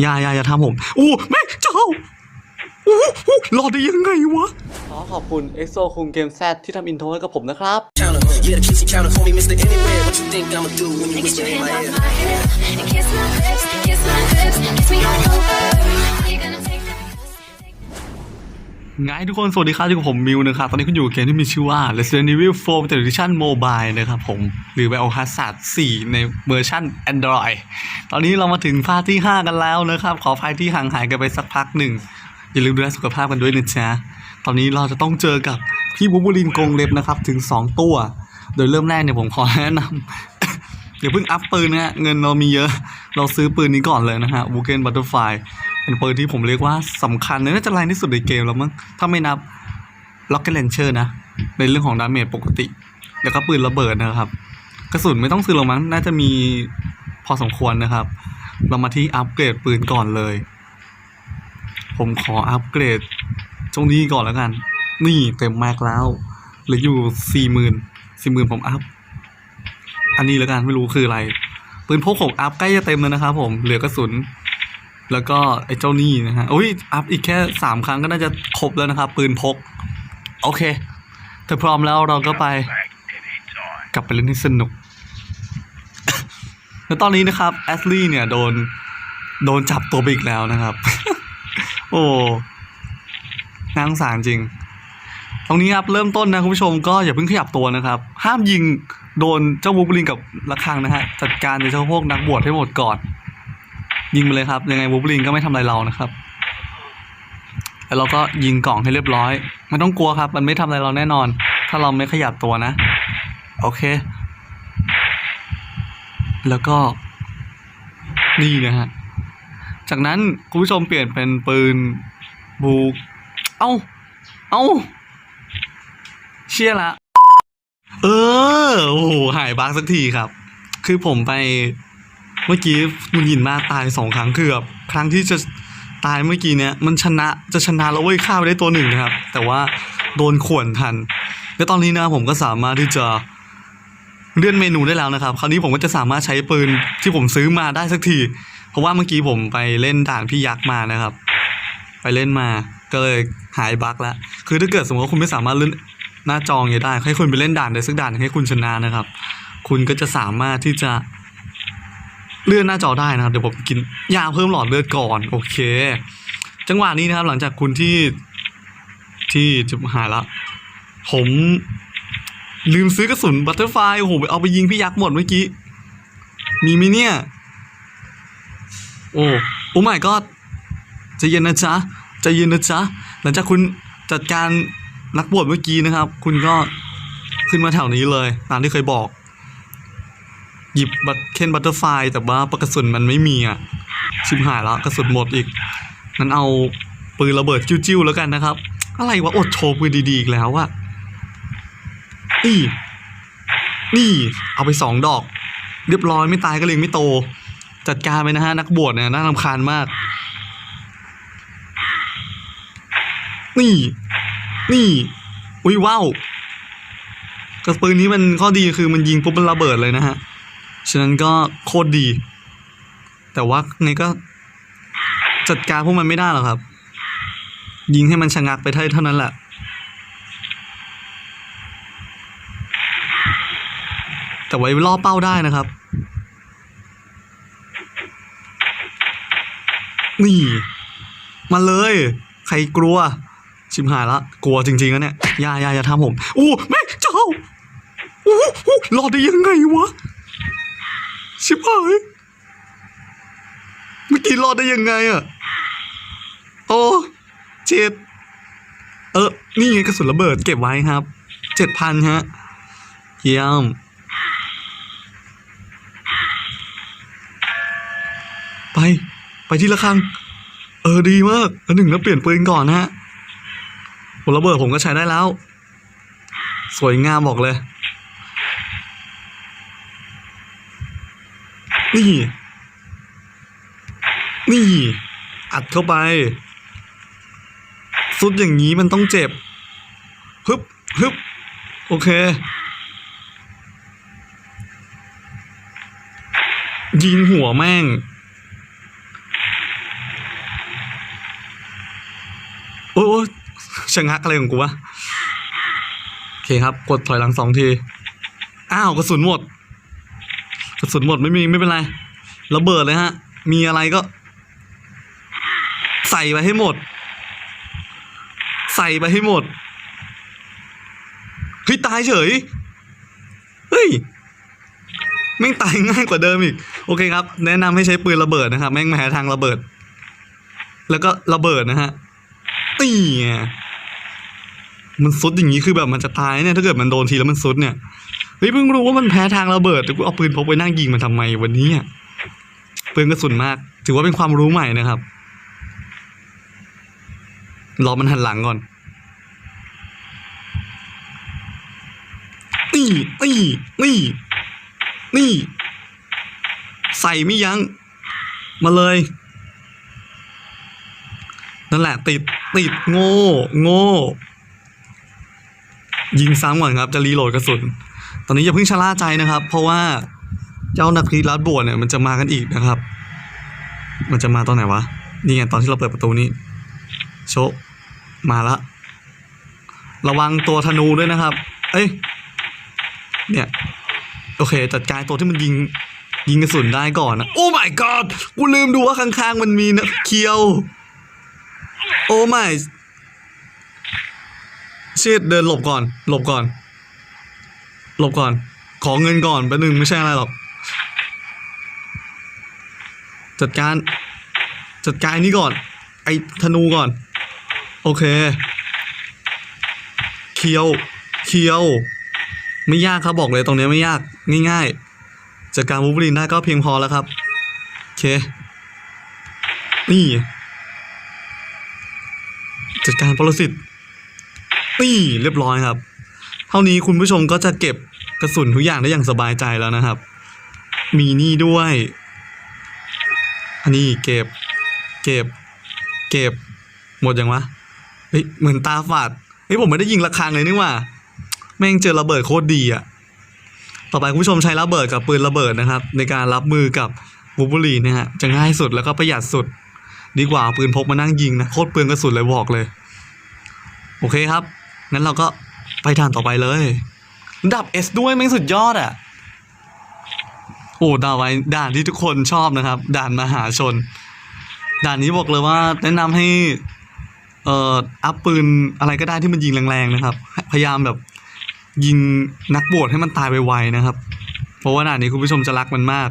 อย่าอย่าอย่าทำผมอู้แม่เจ้าอู้หูรอดได้ยังไงวะ ขอขอบคุณ EXO คุงเกมแซที่ทำอินโทรให้กับผมนะครับ counter. Yeah, the kitchen counter, call me Mr. Anywhere. What you think I'ma do when you Get whisper your in hands my off ear? my hair and kiss my lips, kiss my lips, kiss me all over. ไงทุกคน สวัสดีครับอยู่กับผมมิวนะครับ ตอนนี้คุณอยู่เกมที่มีชื่อว่า Resident Evil 4 Edition Mobile นะครับผม หรือ Biohazard 4 ในเวอร์ชัน Android ตอนนี้เรามาถึงภาคที่ 5 กันแล้วนะครับ ขออภัยที่ห่างหายกันไปสักพักหนึ่ง อย่าลืมดูแลสุขภาพกันด้วยนะจ๊ะ ตอนนี้เราจะต้องเจอกับพี่บูบูลินกงเล็บนะครับ ถึง 2 ตัว โดยเริ่มแรกเนี่ยผมขอแนะนำอย่าเพิ่งอัพปืนนะฮะเงินเรามีเยอะ เราซื้อปืนนี้ก่อนเลยนะฮะ w o g e n Butterfly เป็นปืนที่ผมเรียกว่าสำคัญเลยน่าจะแรงที่สุดในเกมแล้วมั้งถ้าไม่นับ Rocket Launcher นะ ในเรื่องของดาเมจปกติ แล้วก็ปืนระเบิดนะครับ กระสุนไม่ต้องซื้อหรอกมั้งน่าจะมีพอสมควรนะครับ เรามาที่อัปเกรดปืนก่อนเลย ผมขออัปเกรดตรงนี้ก่อนแล้วกัน นี่เต็มแม็กแล้วเหลืออยู่สี่หมื่นสี่หมื่นผมอัพ อันนี้แล้วกันไม่รู้คืออะไรปืนพกของอัพใกล้จะเต็มแล้วนะครับผมเหลือกระสุน แล้วก็ไอ้เจ้านี่นะฮะอุ้ยอัพอีกแค่สามครั้งก็น่าจะครบแล้วนะครับปืนพก โอเคถ้าพร้อมแล้วเราก็ไป กลับไปเล่นให้สนุก แล้วตอนนี้นะครับแอสลี่เนี่ยโดน โดนจับตัวไปอีกแล้วนะครับ โอ้นางสารจริง ตรงนี้ครับเริ่มต้นนะคุณผู้ชมก็อย่าเพิ่งขยับตัวนะครับ ห้ามยิงโดนเจ้าวูบลินกับระฆังนะฮะจัดการในเจ้าพวกนักบวชให้หมดก่อน ยิงไปเลยครับ ยังไงวูบลินก็ไม่ทำอะไรเรานะครับแล้วเราก็ยิงกล่องให้เรียบร้อย ไม่ต้องกลัวครับ มันไม่ทำอะไรเราแน่นอน ถ้าเราไม่ขยับตัวนะ โอเค แล้วก็ นี่นะฮะ จากนั้นคุณผู้ชมเปลี่ยนเป็นปืนบูเอ้า เอ้า เชี่ยละ เออ โอ้โห หายบักสักทีครับ คือผมไป เมื่อกี้มันยินมากตายสองครั้งเกือแบบครั้งที่จะตายเมื่อกี้เนี้ยมันชนะจะชนะแล้วเว้ยฆ่าไปได้ตัวหนึ่งนะครับ แต่ว่าโดนข่วนทัน และตอนนี้นะผมก็สามารถที่จะเลื่อนเมนูได้แล้วนะครับ คราวนี้ผมก็จะสามารถใช้ปืนที่ผมซื้อมาได้สักที เพราะว่าเมื่อกี้ผมไปเล่นด่านพี่ยักษ์มานะครับ ไปเล่นมาก็เลยหายบั๊กแล้ว คือถ้าเกิดสมมติว่าคุณไม่สามารถเลื่อนหน้าจออย่างได้ ให้คุณไปเล่นด่านใดสักด่านให้คุณชนะนะครับ คุณก็จะสามารถที่จะ เลื่อนหน้าจอได้นะครับ เดี๋ยวผมกินยาเพิ่มหลอดเลือดก่อน โอเค จังหวะนี้นะครับ หลังจากคุณที่ที่จะหายละผมลืมซื้อกระสุนบัตเตอร์ไฟโอ้โหเอาไปยิงพี่ยักษ์หมดเมื่อกี้ มีไหมเนี่ย โอ้โอ้ไม่ก็ใจเย็นนะจ๊ะใจเย็นนะจ๊ะหลังจากคุณจัดการนักบวชเมื่อกี้นะครับ คุณก็ขึ้นมาแถวนี้เลย ตามที่เคยบอก หยิบบัตเคนบัตเตอร์ไฟแต่ว่าปกกระสุนมันไม่มีอะ ชิมหายแล้วกระสุนหมดอีกนั้นเอาปืนระเบิดจิ้วๆแล้วกันนะครับ อะไรวะอดโชว์ปืนดีๆอีกแล้วอะนี่ นี่ เอาไปสองดอก เรียบร้อยไม่ตายก็เลยงไม่โต จัดการไปนะฮะ นักบวชเนี่ยน่ารำคาญมาก นี่ นี่อุ้ยว้าวกระปืนนี้มันข้อดีคือมันยิงปุ๊บมันระเบิดเลยนะฮะ ฉะนั้นก็โคตรดี แต่ว่าไงก็จัดการพวกมันไม่ได้หรอกครับ ยิงให้มันชะงักไปเท่าเท่านั้นแหละแต่ไว้ล่อเป้าได้นะครับ นี่ มาเลย ใครกลัว ชิมหายละ กลัวจริงๆแล้วเนี่ยอย่าอย่าอย่าทำผมอู้แม่เจ้าอู้หูรอดได้ยังไงวะ ชิบหายเมื่อกี้รอดได้ยังไงอะโอ้เจ็ด เออ นี่ไงกระสุนระเบิดเก็บไว้ครับ เจ็ดพันฮะ เยี่ยม ไป ไปที่ละครัง เออดีมากอันหนึ่งแล้วเปลี่ยนปืนก่อนนะฮะผลระเบิดผมก็ใช้ได้แล้ว สวยงามบอกเลย นี่ นี่ อัดเข้าไป สุดอย่างนี้มันต้องเจ็บ ฮึบฮึบโอเค ยิงหัวแม่ง โอ้ยชะงักอะไรของกูวะ โอเคครับ กดถอยหลังสองที อ้าว กระสุนหมด กระสุนหมดไม่มีไม่เป็นไรระเบิดเลยฮะ มีอะไรก็ ใส่ไปให้หมด ใส่ไปให้หมดเฮ้ยตายเฉยเฮ้ยแม่งตายง่ายกว่าเดิมอีก โอเคครับ แนะนำให้ใช้ปืนระเบิดนะครับ แม่งมาหาทางระเบิด แล้วก็ระเบิดนะฮะตีไงมันซุดอย่างนี้คือแบบมันจะตายเนี่ย ถ้าเกิดมันโดนทีแล้วมันซุดเนี่ย เฮ้ยเพิ่งรู้ว่ามันแพ้ทางระเบิดแต่กูเอาปืนพกไปนั่งยิงมันทำไมวันนี้ปืนกระสุนมาก ถือว่าเป็นความรู้ใหม่นะครับรอมันหันหลังก่อนนี่นี่นี่นี่ ใส่ไม่ยัง้ง มาเลย นั่นแหละ ติด ติด โง่ โง่ ยิงซ้ำก่อนครับ จะรีโหลดกระสุน ตอนนี้อย่าเพิ่งชะล่าใจนะครับ เพราะว่าเจ้านักพรีรัดบวชเนี่ยมันจะมากันอีกนะครับ มันจะมาตอนไหนวะ นี่ไงตอนที่เราเปิดประตูนี้ โชะมาละ ระวังตัวธนูด้วยนะครับ เอ้ย เนี่ย โอเค จัดการตัวที่มันยิงยิงกระสุนได้ก่อนนะ โอ้ my god กูลืมดูว่าข้างๆ มันมีนะเคียว โอ้ my เชิดเดินหลบก่อน หลบก่อน หลบก่อน ขอเงินก่อนแป๊บนึงไม่ใช่อะไรหรอก จัดการ จัดการนี้ก่อน ไอ้ธนูก่อน โอเค เคียว เคียว ไม่ยากครับบอกเลยตรงนี้ไม่ยาก ง่ายๆ จัดการวูล์ฟเวอรีนได้ก็เพียงพอแล้วครับ โอเค นี่ จัดการปรสิตนี่เรียบร้อยครับ เท่านี้คุณผู้ชมก็จะเก็บกระสุนทุกอย่างได้อย่างสบายใจแล้วนะครับ มีนี่ด้วย อันนี้เก็บ เก็บ เก็บ หมดยังวะ เฮ้ยเหมือนตาฝาด เฮ้ยผมไม่ได้ยิงระฆังเลยนี่ว่า แม่งเจอระเบิดโคตรดีอะต่อไปคุณผู้ชมใช้ระเบิดกับปืนระเบิดนะครับ ในการรับมือกับบูบูลีนะฮะจะง่ายสุดแล้วก็ประหยัดสุด ดีกว่าเอาปืนพกมานั่งยิงนะโคตรเปลืองกระสุนเลยบอกเลย โอเคครับงั้นเราก็ ไปด่านต่อไปเลย ดับ S ด้วยแม่งสุดยอดอะโอ้ด่านไว้ด่านที่ทุกคนชอบนะครับ ด่านมหาชน ด่านนี้บอกเลยว่าแนะนำให้ เอ่ออัพปืนอะไรก็ได้ที่มันยิงแรงๆนะครับ พยายามแบบยิงนักบวชให้มันตายไวๆนะครับ เพราะว่าด่านนี้คุณผู้ชมจะรักมันมาก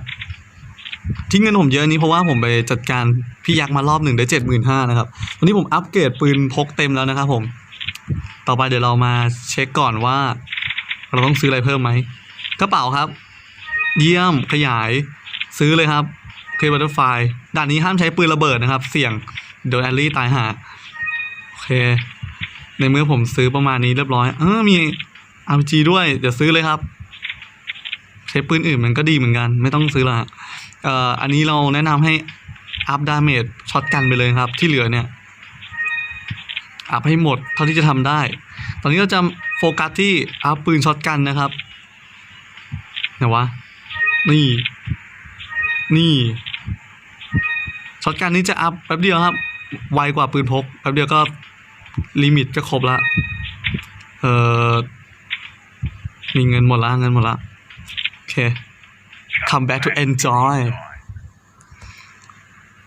ทิ้งเงินผมเยอะนี้เพราะว่าผมไปจัดการพี่ยักษ์มารอบหนึ่งได้เจ็ดหมื่นห้านะครับ วันนี้ผมอัปเกรดปืนพกเต็มแล้วนะครับผม ต่อไปเดี๋ยวเรามาเช็คก่อนว่า เราต้องซื้ออะไรเพิ่มไหมกระเป๋าครับ เยี่ยมขยายซื้อเลยครับเคบัตเตอร์ไฟด่านนี้ห้ามใช้ปืนระเบิดนะครับ เสี่ยงโดนแอลลี่ตายหาโอเค ในเมื่อผมซื้อประมาณนี้เรียบร้อย เออมี RPG ด้วย เดี๋ยวซื้อเลยครับ ใช้ปืนอื่นมันก็ดีเหมือนกัน ไม่ต้องซื้อละฮะเอ่ออันนี้เราแนะนำให้อัพดาเมจช็อตกันไปเลยครับ ที่เหลือเนี่ย อัพให้หมดเท่าที่จะทำได้ ตอนนี้เราจะโฟกัสที่อัพปืนช็อตกันนะครับไหนวะ นี่ นี่ ช็อตกันนี้จะอัพแป๊บเดียวครับ ไวกว่าปืนพกแป๊บเดียวก็ลิมิตก็ครบละ เออมีเงินหมดละเงินหมดละ โอเค come back to enjoy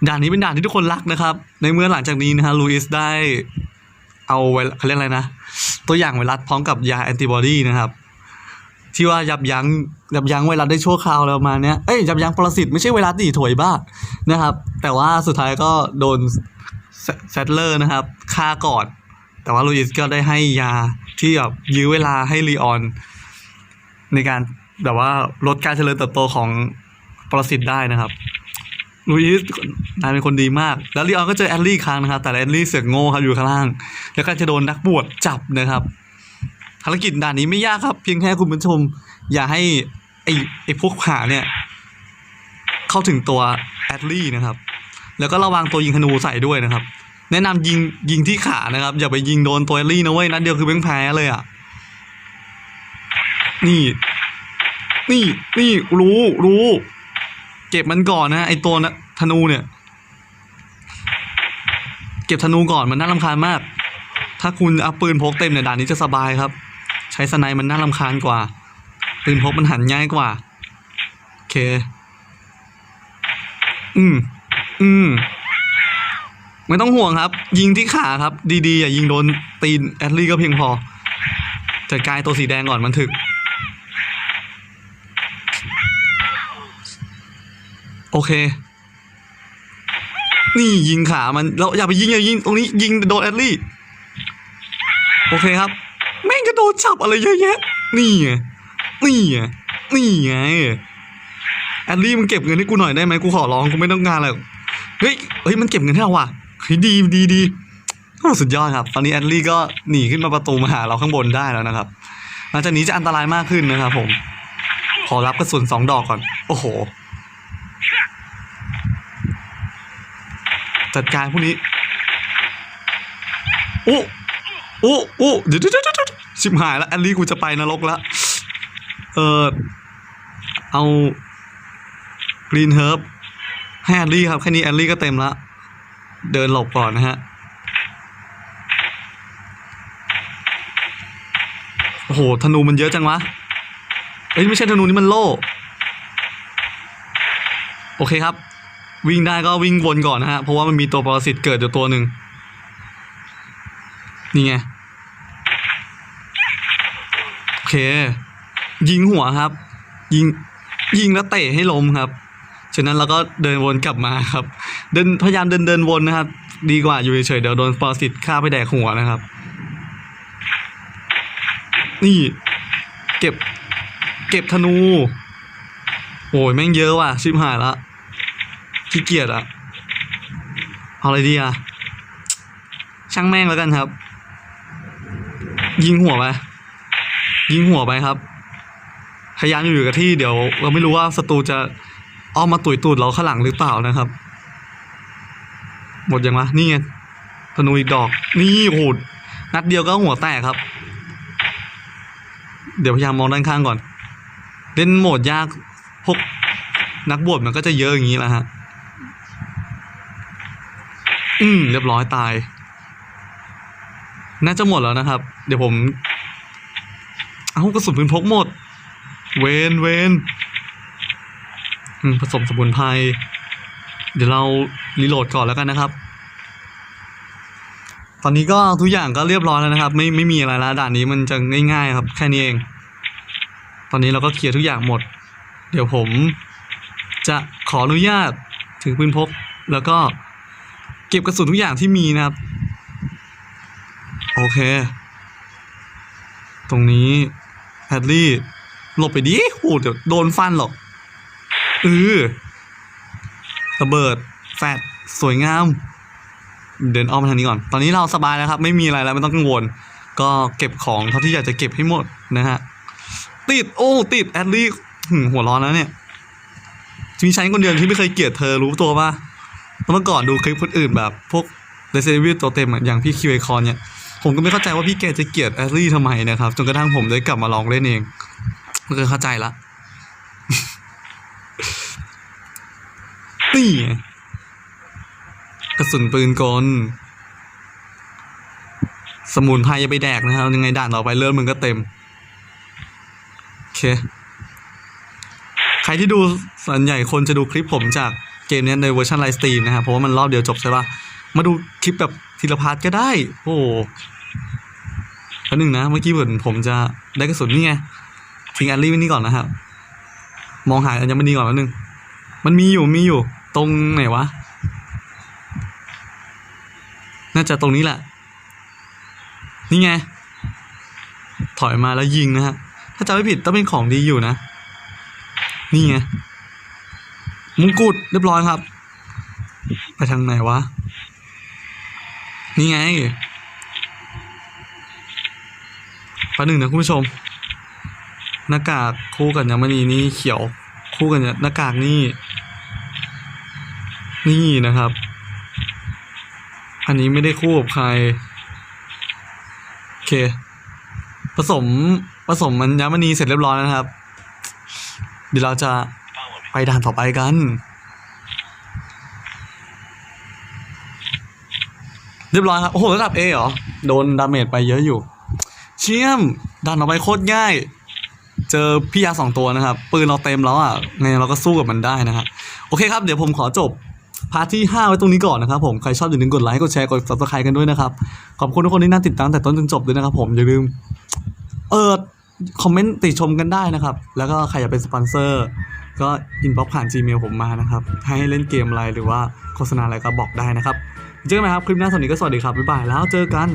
ด่านนี้เป็นด่านที่ทุกคนรักนะครับ ในเมื่อหลังจากนี้นะฮะลูอิสได้ เอาไวเขาเรียกอะไรนะ ตัวอย่างไวรัสพร้อมกับยาแอนติบอดีนะครับ ที่ว่ายับยั้งยับยั้งไวรัสได้ชั่วคราวแล้วมาเนี้ยเอ้ยยับยั้งปรสิตไม่ใช่ไวรัสดิถวยบ้านะครับ แต่ว่าสุดท้ายก็โดนแซตเลอร์นะครับฆ่าก่อนแต่ว่าลูอิสก็ได้ให้ยาที่แบบยื้อเวลาให้ลีออน ในการแบบว่าลดการเจริญเติบโตของปรสิตได้นะครับ ลูอิสนายเป็นคนดีมาก แล้วลีออนก็เจอแอลลี่ครั้งนะครับ แต่แอลลี่เสือกโง่ครับอยู่ข้างล่าง แล้วก็จะโดนนักบวชจับนะครับภารกิจด่านนี้ไม่ยากครับ เพียงแค่คุณผู้ชม อย่าให้ไอ้ไอ้พวกหาเนี่ย เข้าถึงตัวแอดลี่นะครับ แล้วก็ระวังตัวยิงธนูใส่ด้วยนะครับ แนะนำยิงยิงที่ขานะครับ อย่าไปยิงโดนตัวแอดลี่นะเว้ยนัดเดียวคือเบ้งแพ้เลยอะนี่ นี่นี่รู้รู้ เก็บมันก่อนนะไอตัวนะธนูเนี่ย เก็บธนูก่อนมันน่ารำคาญมาก ถ้าคุณเอาปืนพกเต็มเนี่ยด่านนี้จะสบายครับ ใช้สไนมันน่ารำคาญกว่า ปืนพกมันหันง่ายกว่า โอเค อืม อืม ไม่ต้องห่วงครับ ยิงที่ขาครับ ดีๆอย่ายิงโดนตีนแอดลี่ก็เพียงพอจัดการตัวสีแดงก่อนมันถึก โอ เค นี่ยิงขามันเราอย่าไปยิงอย่ายิงตรงนี้ยิงโดนแอดลี่ โอเคครับ แม่งจะโดนจับอะไรเยอะแยะ นี่ไงนี่ไงนี่ไงแอดลี่มึงเก็บเงินให้กูหน่อยได้ไหมกูขอร้องกูไม่ต้องการอะไรเฮ้ยเฮ้ยมันเก็บเงินให้เราว่ะเฮ้ยดีดีดีโอ้สุดยอดครับ ตอนนี้แอดลี่ก็หนีขึ้นมาประตูมาหาเราข้างบนได้แล้วนะครับหลังจากนี้จะอันตรายมากขึ้นนะครับผม ขอรับกระสุนสองดอกก่อน โอ้โห จัดการพวกนี้โอ้โอ้โอ้เดี๋ยวเดี๋ยวเดี๋ยวชิบหายแล้วแอลลี่กูจะไปนรกแล้วเออเอากรีนเฮิร์บให้แอลลี่ครับแค่นี้แอลลี่ก็เต็มละเดินหลบก่อนนะฮะโอ้โหธนูมันเยอะจังวะเอ้ยไม่ใช่ธนูนี่มันโล่โอเคครับ วิ่งได้ก็วิ่งวนก่อนนะฮะเพราะว่ามันมีตัวปรสิตเกิดอยู่ตัวหนึ่งนี่ไงโอเค ยิงหัวครับ ยิงยิงแล้วเตะให้ล้มครับฉะนั้นเราก็เดินวนกลับมาครับ เดินพยายามเดินเดินวนนะครับ ดีกว่าอยู่เฉยเดี๋ยวโดนปรสิตฆ่าไปแดกหัวนะครับ นี่ เก็บ เก็บธนู โอ้ยแม่งเยอะว่ะชิบหายละ ขี้เกียจอะเอาอะไรดีอะช่างแม่งแล้วกันครับ ยิงหัวไป ยิงหัวไปครับ พยายามอยู่กับที่เดี๋ยว เราไม่รู้ว่าศัตรูจะอ้อมมาตุยตูดเราข้างหลังหรือเปล่านะครับ หมดยังวะนี่ไงธนูอีกดอก นี่โหดนัดเดียวก็หัวแตกครับ เดี๋ยวพยายามมองด้านข้างก่อน เล่นโหมดยากพวกนักบวชมันก็จะเยอะอย่างนี้แหละฮะ อืม เรียบร้อยตาย น่าจะหมดแล้วนะครับ เดี๋ยวผม เอากระสุนปืนพกหมด เวนเวนผสมสมุนไพร เดี๋ยวเรารีโหลดก่อนแล้วกันนะครับ ตอนนี้ก็ทุกอย่างก็เรียบร้อยแล้วนะครับ ไม่ไม่มีอะไรแล้วด่านนี้มันจะง่ายๆครับ แค่นี้เอง ตอนนี้เราก็เคลียร์ทุกอย่างหมด เดี๋ยวผมจะขออนุญาตถือปืนพกแล้วก็ เก็บกระสุนทุกอย่างที่มีนะครับ โอเค ตรงนี้แฮดลี่หลบไปดิโหเดี๋ยวโดนฟันหรอกเออระเบิดแฟดสวยงาม เดินอ้อมมาทางนี้ก่อน ตอนนี้เราสบายแล้วครับ ไม่มีอะไรแล้วไม่ต้องกังวล ก็เก็บของเท่าที่อยากจะเก็บให้หมดนะฮะ ติดโอ้ ติดแอดลี่หัวร้อนแล้วเนี่ยมีฉันคนเดียวที่ไม่เคยเกลียดเธอรู้ตัวปะ เมื่อก่อนดูคลิปคนอื่นแบบ พวก Resident Evil ตัวเต็มอะอย่างพี่คิวไอคอนเนี่ย ผมก็ไม่เข้าใจว่าพี่แกจะเกลียดแอดลี่ทำไมนะครับ จนกระทั่งผมได้กลับมาลองเล่นเองก็เข้าใจละนี่กระสุนปืนกลสมุนไพรอย่าไปแดกนะครับยังไงด่านต่อไปเลือดมึงก็เต็ม โอเค ใครที่ดูส่วนใหญ่คนจะดูคลิปผมจาก เกมนี้ในเวอร์ชันไลฟ์สตรีมนะครับเพราะว่ามันรอบเดียวจบใช่ปะมาดูคลิปแบบทีละพาร์ทก็ได้ โอ้แล้วหนึ่งนะ เมื่อกี้เหมือนผมจะได้กระสุนนี่ไงทิ้งแอลลี่ไว้นี่ก่อนนะครับ มองหาอัญมณีก่อนแล้วหนึ่งมันมีอยู่มีอยู่ ตรงไหนวะ น่าจะตรงนี้แหละ นี่ไง ถอยมาแล้วยิงนะฮะ ถ้าจำไม่ผิดต้องเป็นของดีอยู่นะ นี่ไง มงกุฎเรียบร้อยครับ ไปทางไหนวะ นี่ไงแป๊บหนึ่งนะคุณผู้ชม หน้ากากคู่กับยามณีนี่เขียว คู่กันเนี่ยหน้ากากนี่ นี่นะครับ อันนี้ไม่ได้คู่กับใคร โอเค ผสมผสมมันยามณีเสร็จเรียบร้อยนะครับ เดี๋ยวเราจะ ไปด่านต่อไปกัน เรียบร้อยครับ โอ้โห ระดับ A เหรอ โดนดาเมจไปเยอะอยู่ เชี่ยมดันออกไปโคตรง่าย เจอพี่ยาสองตัวนะครับ ปืนเราเต็มแล้วอะไงเราก็สู้กับมันได้นะฮะโอเคครับ เดี๋ยวผมขอจบพาร์ทที่ 5 ไว้ตรงนี้ก่อนนะครับผม ใครชอบอย่าลืมกดไลค์ กดแชร์ กด subscribe กันด้วยนะครับ ขอบคุณทุกคนที่น่าติดตามแต่ต้นจนจบด้วยนะครับผม อย่าลืม เออ คอมเมนต์ติชมกันได้นะครับ แล้วก็ใครอยากเป็นสปอนเซอร์ ก็อินบ็อกผ่าน Gmail ผมมานะครับให้เล่นเกมอะไรหรือว่าโฆษณาอะไรก็บอกได้นะครับ เจอกันใหม่ครับ คลิปหน้าสวัสดีก็สวัสดีครับ บ๊ายบายแล้วเจอกัน